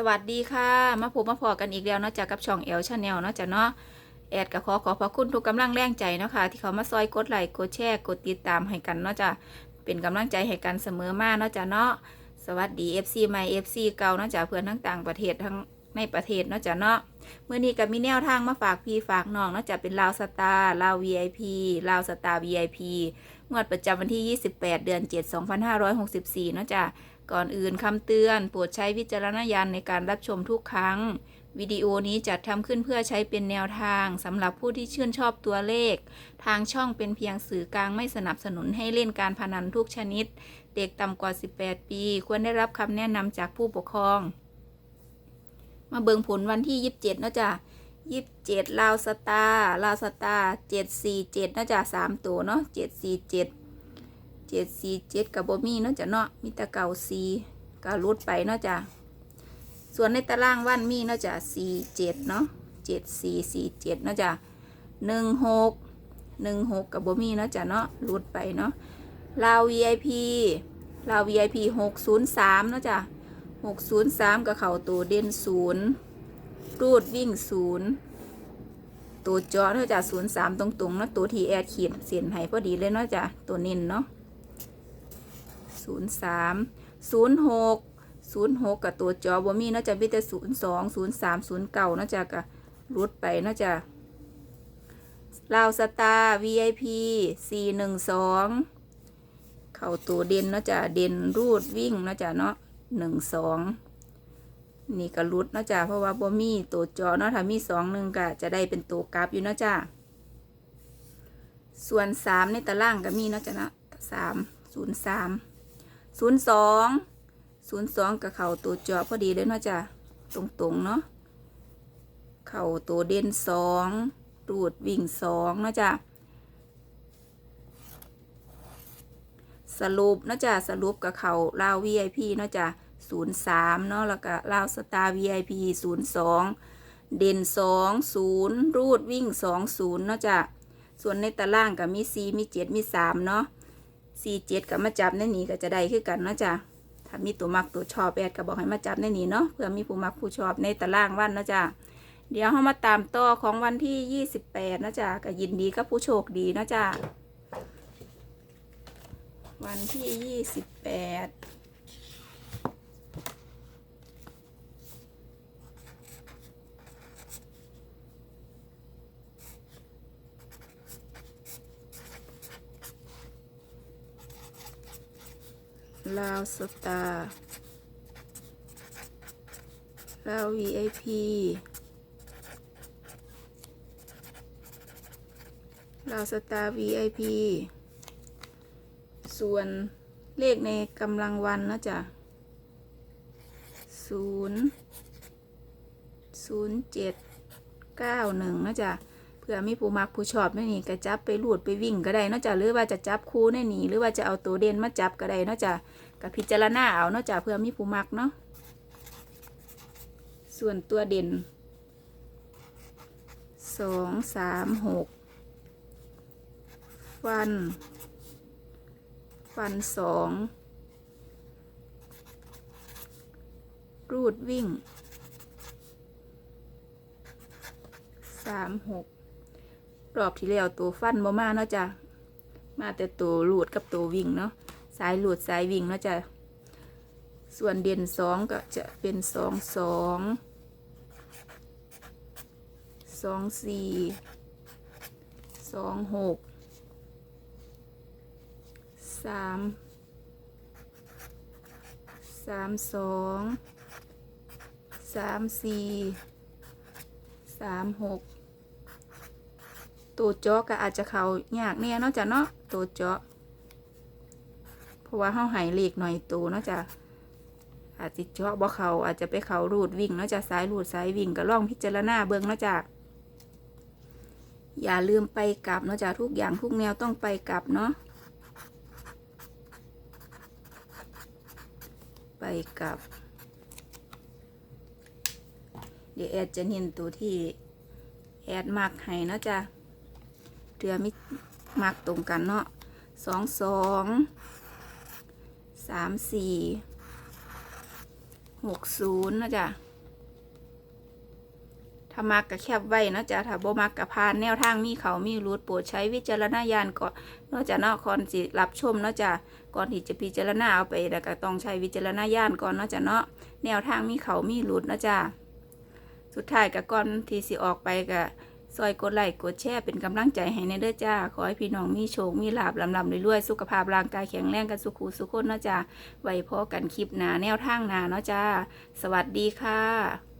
สวัสดีค่ะ มาพบมาพอกันอีกแล้วเนาะจากกับช่องเอลชาแนลเนาะจ้ะเนาะแอดกับขอขอพระคุณทุกกำลังแรงใจเนาะค่ะที่เขามาซอยกดไลค์กดแชร์กดติดตามให้กันเนาะจ้ะเป็นกำลังใจให้กันเสมอมาเนาะจ้ะเนาะสวัสดี FC ใหม่ FC เก่าเนาะจ้ะเพื่อนทั้งต่างประเทศทั้งในประเทศเนาะจ้ะเนาะ เมื่อนี้ก็มีแนวทางมาฝากพี่ฝากน้องนาะจ้ะเป็นลาวสตาร์ลาว VIP ลาวสตาร์ VIP งวดประจำวันที่ 28 เดือน 7 2564เนาะจ้ะก่อนอื่นคำเตือน โปรดใช้วิจารณญาณในการรับชมทุกครั้ง วิดีโอนี้จัดทำขึ้นเพื่อใช้เป็นแนวทางสำหรับผู้ที่ชื่นชอบตัวเลข ทางช่องเป็นเพียงสื่อกลางไม่สนับสนุนให้เล่นการพนันทุกชนิด เด็กต่ำกว่า 18 ปี ควรได้รับคำแนะนำจากผู้ปกครอง มาเบิงผลวันที่27เจ็ดนาะจ้ะ27ลาวสตาร์ลาวสตาร์747เจ็ดนาะจ้ะ3ตัวเนาะ747เจ็ดเจ็ดสี่เจ็ดกับบ่มีเนาะจ้ะเนาะมีต่เก่าสี่ก็รุดไปเนาะจ้ะส่วนในตารางวันมีเนาะจ้ะสี่เจ็ดเนาะเจ็ดสี่สี่เจ็ดเนาะจ้ะหนึ่งหกหนึ่งหกกับบ่มีเนาะจ้ะเนาะรุดไปเนาะลาว VIP ลาว VIP หกศูนย์สามเนาะจ้ะ หกศูนย์สามกับเข่าตัวเด่นศูนย์รูดวิ่งศูนย์ตัวจอเนาจ้ะศูนย์สามตรงๆเนาะตัวทีแอดขีดเสียนให้พอดีเลยเนาะจ้ะตัวเน้นเนาะศูนย์สามศูนย์หกศูนย์หกกับตัวจอบ่มีเนาะจะมีแต่ศูนย์สองศูนย์สามศูนย์เก่าเนาะจะกะรุดไปเนาะจะลาวสตาร์ VIP สี่หนึ่งสองเข่าตัวเด่นเนาะจะเด่นรูดวิ่งเนาะจะเนาะ หนึ่งสองนี่ก็รุดเนาะจ้ะเพราะว่าบ่มีตัวจอเนาะถ้ามีสองหนึ่งก็จะได้เป็นตัวกราฟอยู่เนาะจ้ะส่วนสามในตารางก็มีเนาะจ้ะนะสามศูนย์สามศูนย์สองศูนย์สองกับเข่าตัวจอพอดีเลยเนาะจ้ะตรงๆเนาะเข่าตัวเด่นสองรูดวิ่งสองเนาะจ้ะ สรุปเนาะจ้ะสรุปกับเข่าลาว VIP เนาะจ้ะศูนย์สามเนาะแล้วก็ลาวสตาร์ VIP ศูนย์สองเด่นสองศูนย์รูดวิ่งสองศูนย์เนาะจ้ะส่วนในตารางก็มีสี่มีเจ็ดมีสามเนาะสี่เจ็ดกับมาจับในนี้ก็จะได้คือกันเนาะจ้ะถ้ามีตัวมักตัวชอบแอดก็บอกให้มาจับในนี้เนาะเพื่อมีผู้มักผู้ชอบในตารางวันเนาะจ้ะเดี๋ยวเรามาตามต่อของวันที่ยี่สิบแปดนาะจ้ะก็ยินดีกับผู้โชคดีเนาะจ้ะ วันที่ยี่สิบแปดลาวสตาร์ลาว VIP ลาวสตาร์ VIP ส่วนเลขในกำลังวันนะจ๊ะศูนย์ศูนย์เจ็ดเก้าหนึ่งนะจ๊ะเพื่อมีผู้มักผู้ชอบในนี่ก็จับไปลูดไปวิ่งก็ได้นอกจากหรือว่าจะจับคู่ในนี่หรือว่าจะเอาตัวเด่นมาจับก็ได้นอกจากกับพิจารณาเอานอกจากเพื่อมีผู้มักเนาะส่วนตัวเด่นสองสามหกฟัน ฟันสองรูดวิ่งสามหกรอบที่แล้วตัวฟันบ่มาเนาะจ้ะมาแต่ตัวหลูดกับตัววิ่งเนาะสายหลูดสายวิ่งเนาะจ้ะส่วนเด่นสองก็จะเป็นสองสองสองสี่สองหก สามสามสองสามสี่สามหกตัวเจาะก็อาจจะเขายากเนี่ยเนาะจ้ะเนาะตัวเจาะเพราะว่าเฮาหายเหลขหน่อยตัวเนาะจ้ะอาจจะเจาะบ่เขาอาจจะไปเขารูดวิ่งเนาะจ้ะสายรูดสายวิ่งก็ล่องพิจารณาเบิ่งเนาะจ้ะอย่าลืมไปกลับเนาะจ้ะทุกอย่างทุกแนวต้องไปกลับเนาะไป กับ เดี๋ยวแอดจะเห็นตัวที่แอดมักให้นะจ้ะเรือมิมักตรงกันเนาะสองสองสามสี่หกศูนย์นะจ้ะ ถ้ามักก็แคบไว้เนาะจ้ะถ้าบ่มักก็ผ่านแนวทางมีเขามีรูดโปรดใช้วิจารณญาณก่อนเนาะจ้ะเนาะก่อนสิรับชมเนาะจ้ะก่อนที่จะพิจารณาเอาไปแล้วก็ต้องใช้วิจารณญาณก่อนเนาะจ้ะเนาะแนวทางมีเขามีรูดเนาะจ้ะสุดท้ายก็ก่อนที่สิออกไปก็ซอยกดไลค์กดแชร์เป็นกำลังใจให้ในเด้อจ้า ขอให้พี่น้องมีโชค มีลาบลำลำรวยๆ สุขภาพร่างกายแข็งแรงกันสุขุสุขคนเนาะจ้า ไว้พอกันคลิปหน้าแนวทางหนาเนาะจ้า สวัสดีค่ะ